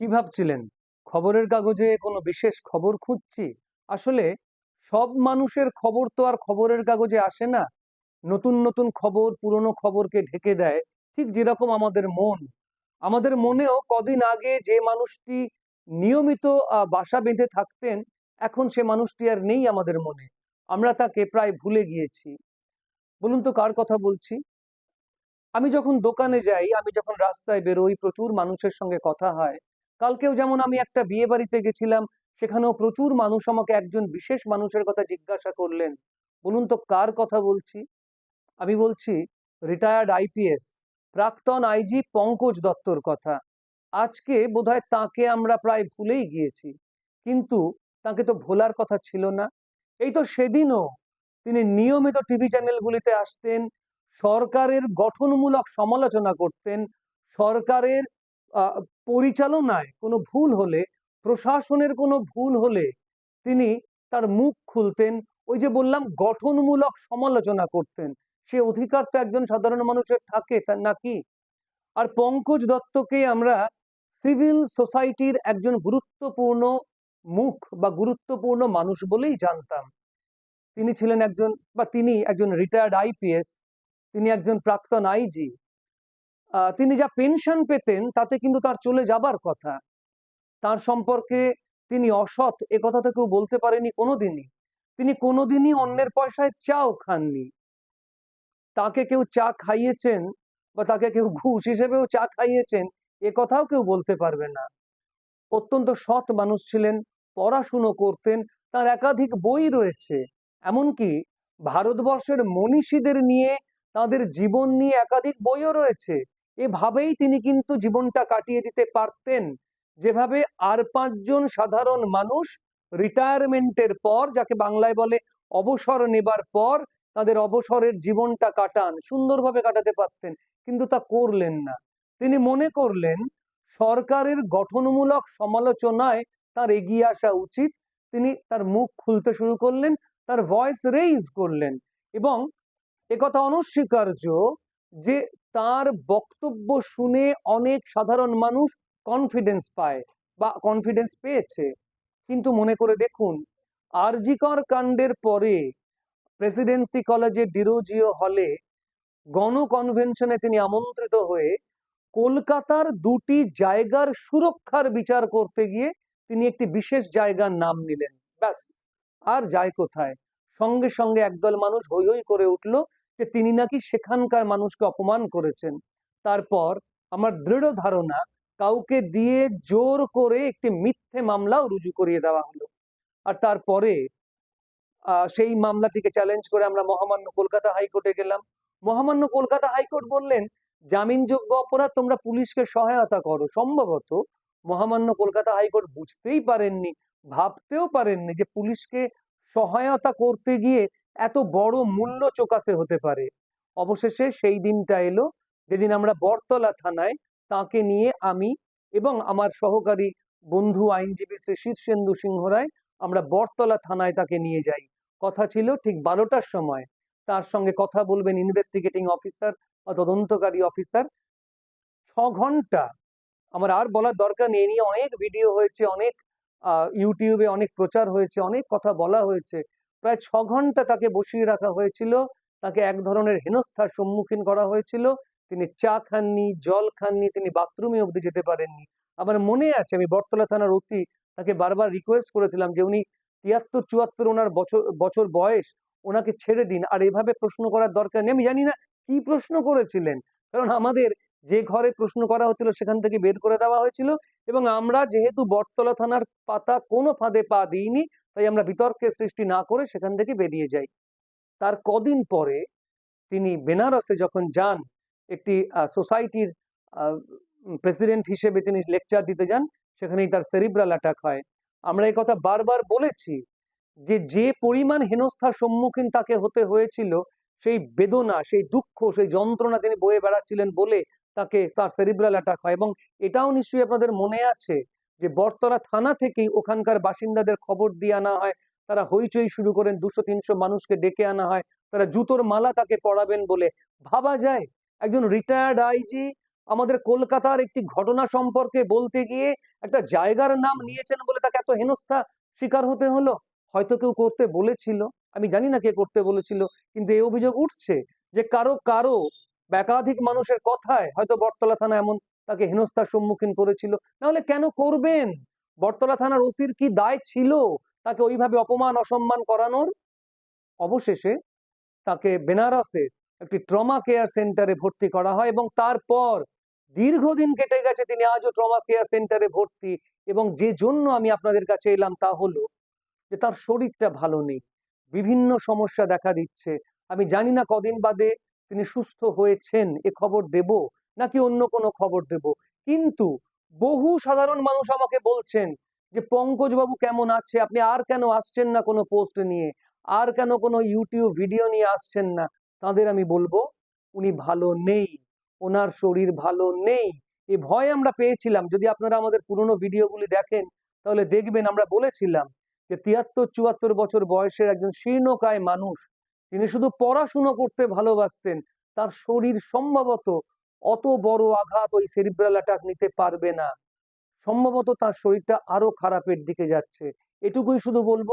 কি ভাবছিলেন? খবরের কাগজে কোনো বিশেষ খবর খুঁজছি? আসলে সব মানুষের খবর তো আর খবরের কাগজে আসে না। নতুন নতুন খবর, পুরনো খবরকে ঢেকে দেয়। ঠিক যেরকম আমাদের মন। আমাদের মনেও কদিন আগে যে মানুষটি নিয়মিত বাসা বেঁধে থাকতেন, এখন সে মানুষটি আর নেই আমাদের মনে। আমরা তাকে প্রায় ভুলে গিয়েছি। বলুন তো কার কথা বলছি? আমি যখন দোকানে যাই, আমি যখন রাস্তায় বেরোই, প্রচুর মানুষের সঙ্গে কথা হয়। কালকেও যেমন আমি একটা বিয়ে বাড়িতে গেছিলাম, সেখানেও প্রচুর মানুষ আমাকে একজন বিশেষ মানুষের কথা জিজ্ঞাসা করলেন। বলুন তো কার কথা বলছি? আমি বলছি রিটায়ার্ড আইপিএস প্রাক্তন আইজি পঙ্কজ দত্তর কথা। আজকে বোধহয় তাকে আমরা প্রায় ভুলেই গিয়েছি। কিন্তু তাকে তো ভোলার কথা ছিল না। এই তো সেদিনও তিনি নিয়মিত টিভি চ্যানেলগুলিতে আসতেন, সরকারের গঠনমূলক সমালোচনা করতেন, সরকারের পরিচালনায় কোনো ভুল হলে, প্রশাসনের কোনো ভুল হলে তিনি তার মুখ খুলতেন। ওই যে বললাম, গঠনমূলক সমালোচনা করতেন। সে অধিকার তো একজন সাধারণ মানুষের থাকে তার নাকি আর পঙ্কজ দত্তকে আমরা সিভিল সোসাইটির একজন গুরুত্বপূর্ণ মুখ বা গুরুত্বপূর্ণ মানুষ বলেই জানতাম। তিনি ছিলেন একজন, বা তিনি একজন রিটায়ার্ড আইপিএস তিনি একজন প্রাক্তন আইজি তিনি যা পেনশন পেতেন, তাতে কিন্তু তার চলে যাবার কথা। তার সম্পর্কে তিনি অসৎ, এ কথা তো কেউ বলতে পারেনি কোনোদিনই। তিনি কোনোদিনই অন্যের পয়সায় চাও খাননি। তাকে কেউ চা খাইয়েছেন বা তাকে কেউ ঘুষ হিসেবেও চা খাইয়েছেন, এ কথাও কেউ বলতে পারবে না। অত্যন্ত সৎ মানুষ ছিলেন, পড়াশুনো করতেন, তার একাধিক বই রয়েছে। এমনকি ভারতবর্ষের মনীষীদের নিয়ে তাদের জীবন নিয়ে একাধিক বইও রয়েছে। এভাবেই তিনি কিন্তু জীবনটা কাটিয়ে দিতে পারতেন। যেভাবে আর পাঁচজন সাধারণ মানুষ রিটায়ারমেন্টের পর, যাকে বাংলায় বলে অবসর নেবার পর, তাদের অবসরের জীবনটা কাটান, সুন্দরভাবে কাটাতে পারতেন, কিন্তু তা করলেন না। তিনি মনে করলেন, সরকারের গঠনমূলক সমালোচনায় তার এগিয়ে আসা উচিত। তিনি তার মুখ খুলতে শুরু করলেন, তার ভয়েস রেইজ করলেন এবং একথা অনস্বীকার্য যে তার বক্তব্য শুনে অনেক সাধারণ মানুষ কনফিডেন্স পায় বা কনফিডেন্স পেয়েছে। কিন্তু মনে করে দেখুন আরজিকর কাণ্ডের পরে প্রেসিডেন্সি কলেজে ডিরোজিও হলে গণ কনভেনশনে তিনি আমন্ত্রিত হয়ে কলকাতার দুটি জায়গার সুরক্ষার বিচার করতে গিয়ে তিনি একটি বিশেষ জায়গার নাম নিলেন। ব্যাস, আর যায় কোথায়? সঙ্গে সঙ্গে একদল মানুষ হই হই করে উঠল যে তিনি নাকি সেখানকার মানুষকে অপমান করেছেন। তারপর আমার দৃঢ় ধারণা, কাউকে দিয়ে জোর করে একটি মিথ্যে মামলাও রুজু করিয়ে দেওয়া হলো। আর তারপরে সেই মামলাটিকে চ্যালেঞ্জ করে আমরা মহামান্য কলকাতা হাইকোর্টে গেলাম। মহামান্য কলকাতা হাইকোর্ট বললেন, জামিনযোগ্য অপরাধ তোমরা পুলিশকে সহায়তা করো। সম্ভবত মহামান্য কলকাতা হাইকোর্ট বুঝতেই পারেননি, ভাবতেও পারেননি যে পুলিশকে সহায়তা করতে গিয়ে এত বড় মূল্য চোকাতে হতে পারে। অবশেষে সেই দিনটা এলো, যেদিন আমরা বটতলা থানায় তাকে নিয়ে আমি এবং আমার সহকারী বন্ধু আইনজীবী শ্রী শীর্ষেন্দু সিংহ রায় আমরা বটতলা থানায় তাকে নিয়ে যাই। কথা ছিল ঠিক বারোটার সময়। তার সঙ্গে কথা বলবেন ইনভেস্টিগেটিং অফিসার বা তদন্তকারী অফিসার। ছ ঘণ্টা। আমার আর বলার দরকার নেই নিয়ে অনেক ভিডিও হয়েছে, অনেক ইউটিউবে অনেক প্রচার হয়েছে, অনেক কথা বলা হয়েছে। প্রায় ছ ঘণ্টা তাকে বসিয়ে রাখা হয়েছিল। তাকে এক ধরনের হেনস্থার সম্মুখীন করা হয়েছিল। তিনি চা খাননি, জল খাননি, তিনি বাথরুমে অবধি যেতে পারেননি। আমার মনে আছে, আমি বটতলা থানার ওসি, তাকে বারবার রিকোয়েস্ট করেছিলাম যে উনি তিয়াত্তর, চুয়াত্তর ওনার বছর বছর বয়স, ওনাকে ছেড়ে দিন। আর এভাবে প্রশ্ন করার দরকার নেই। আমি জানি না কি প্রশ্ন করেছিলেন। কারণ আমাদের যে ঘরে প্রশ্ন করা হচ্ছিল সেখান থেকে বের করে দেওয়া হয়েছিল। এবং আমরা যেহেতু বটতলা থানার পাতা কোনো ফাঁদে পা দিইনি তাই আমরা বিতর্কের সৃষ্টি না করে সেখান থেকে বেরিয়ে যাই। তার কদিন পরে তিনি বেনারসে যখন যান, একটি সোসাইটির প্রেসিডেন্ট হিসেবে তিনি লেকচার দিতে যান, সেখানেই তার সেরিব্রাল অ্যাটাক হয়। আমরা এই কথা বারবার বলেছি যে যে পরিমাণ হেনস্থার সম্মুখীন তাকে হতে হয়েছিল, সেই বেদনা, সেই দুঃখ, সেই যন্ত্রণা তিনি বয়ে বেড়াচ্ছিলেন বলে তাকে তার সেরিব্রাল অ্যাটাক হয় এবং এটাও নিশ্চয়ই আপনাদের মনে আছে যে বটতলা থানা থেকেই ওখানকার বাসিন্দাদের খবর দিয়ে আনা হয়, তারা হইচই শুরু করেন, দুশো, তিনশো মানুষকে ডেকে আনা হয়, তারা জুতোর মালা তাকে পড়াবেন বলে। ভাবা যায়, একজন রিটায়ার্ড আইজি আমাদের কলকাতার একটি ঘটনা সম্পর্কে বলতে গিয়ে একটা জায়গার নাম নিয়েছেন বলে তাকে এত হেনস্থা শিকার হতে হলো? হয়তো কেউ করতে বলেছিল, আমি জানি না কে করতে বলেছিল, কিন্তু এই অভিযোগ উঠছে যে কারও কারও একাধিক মানুষের কথায় হয়তো বটতলা থানা এমন তাকে হেনস্থার সম্মুখীন করেছিল। নাহলে কেন করবেন? বটতলা থানার ওসির কি দায় ছিল তাকে ওইভাবে অপমান, অসম্মান করানোর? অবশেষে তাকে বেনারসে একটি ট্রমা কেয়ার সেন্টারে ভর্তি করা হয় এবং তারপর দীর্ঘদিন কেটে গেছে, তিনি আজও ট্রমা কেয়ার সেন্টারে ভর্তি এবং যে জন্য আমি আপনাদের কাছে এলাম তা হলো যে তার শরীরটা ভালো নেই, বিভিন্ন সমস্যা দেখা দিচ্ছে। আমি জানি না কদিন বাদে তিনি সুস্থ হয়েছেন, এ খবর দেব। নাকি অন্য কোনো খবর দেব? কিন্তু বহু সাধারণ মানুষ আমাকে বলছেন যে পঙ্কজ বাবু কেমন আছে? আপনি আর কেন আসছেন না কোনো পোস্ট নিয়ে? আর কেন কোনো ইউটিউব ভিডিও নিয়ে আসছেন না? তাদের আমি বলব, উনি ভালো নেই। ওনার শরীর ভালো নেই। এ ভয় আমরা পেয়েছিলাম। যদি আপনারা আমাদের পুরনো ভিডিওগুলি দেখেন, তাহলে দেখবেন আমরা বলেছিলাম যে তিয়াত্তর চুয়াত্তর বছর বয়সের একজন শীর্ণকায় মানুষ, তিনি শুধু পড়াশুনো করতে ভালোবাসতেন, তার শরীর সম্ভবত অত বড় আঘাত ওই সেরিব্রাল অ্যাটাক নিতে পারবে না। সম্ভবত তার শরীরটা আরও খারাপের দিকে যাচ্ছে। এটুকুই শুধু বলব,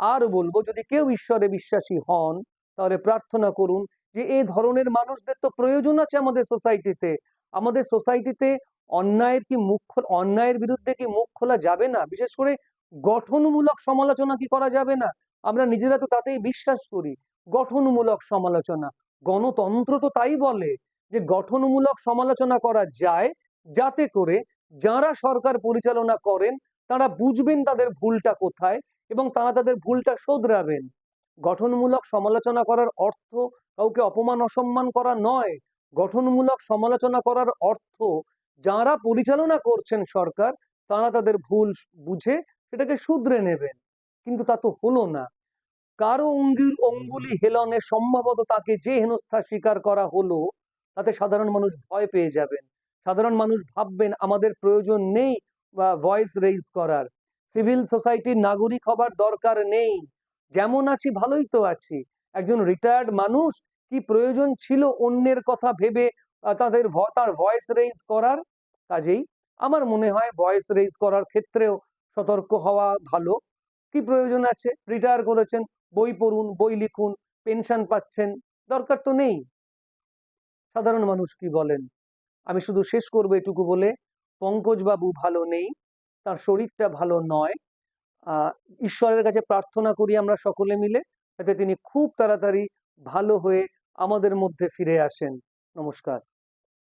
আর বলব যদি কেউ ঈশ্বরে বিশ্বাসী হন, তাহলে প্রার্থনা করুন যে এই ধরনের মানুষদের তো প্রয়োজন আছে আমাদের সোসাইটিতে। আমাদের সোসাইটিতে অন্যায়ের কি মুখ অন্যায়ের বিরুদ্ধে কি মুখ খোলা যাবে না? বিশেষ করে গঠনমূলক সমালোচনা কি করা যাবে না? আমরা নিজেরা তো তাতেই বিশ্বাস করি। গঠনমূলক সমালোচনা। গণতন্ত্র তো তাই বলে। যে গঠনমূলক সমালোচনা করা যায় যাতে করে যারা সরকার পরিচালনা করেন তারা বুঝবেন তাদের ভুলটা কোথায় এবং তারা তাদের ভুলটা শোধরাবেন। গঠনমূলক সমালোচনা করার অর্থ কাউকে অপমান অসম্মান করা নয়। গঠনমূলক সমালোচনা করার অর্থ যারা পরিচালনা করছেন সরকার তারা তাদের ভুল বুঝে সেটাকে শুধরে নেবেন। কিন্তু তা তো হলো না। কারও অঙ্গির অঙ্গুলি হেলনে সম্ভবত তাকে যে হেনস্থা স্বীকার করা হলো তাতে সাধারণ মানুষ ভয় পেয়ে যাবেন। সাধারণ মানুষ ভাববেন আমাদের প্রয়োজন নেই বা ভয়েস রেইজ করার। সিভিল সোসাইটির নাগরিক হবার দরকার নেই। যেমন আছি ভালোই তো আছি। একজন রিটায়ার্ড মানুষ কি প্রয়োজন ছিল অন্যের কথা ভেবে তাদের ভ- তার ভয়েস রেইজ করার? কাজেই আমার মনে হয় ভয়েস রেইজ করার ক্ষেত্রেও সতর্ক হওয়া ভালো। কি প্রয়োজন আছে? রিটায়ার করেছেন বই পড়ুন বই লিখুন পেনশন পাচ্ছেন দরকার তো নেই। সাধারণ মানুষ কি বলেন? আমি শুধু শেষ করব এটুকু বলে পঙ্কজবাবু ভালো নেই, তার শরীরটা ভালো নয়। ঈশ্বরের কাছে প্রার্থনা করি আমরা সকলে মিলে, যাতে তিনি খুব তাড়াতাড়ি ভালো হয়ে আমাদের মধ্যে ফিরে আসেন। নমস্কার।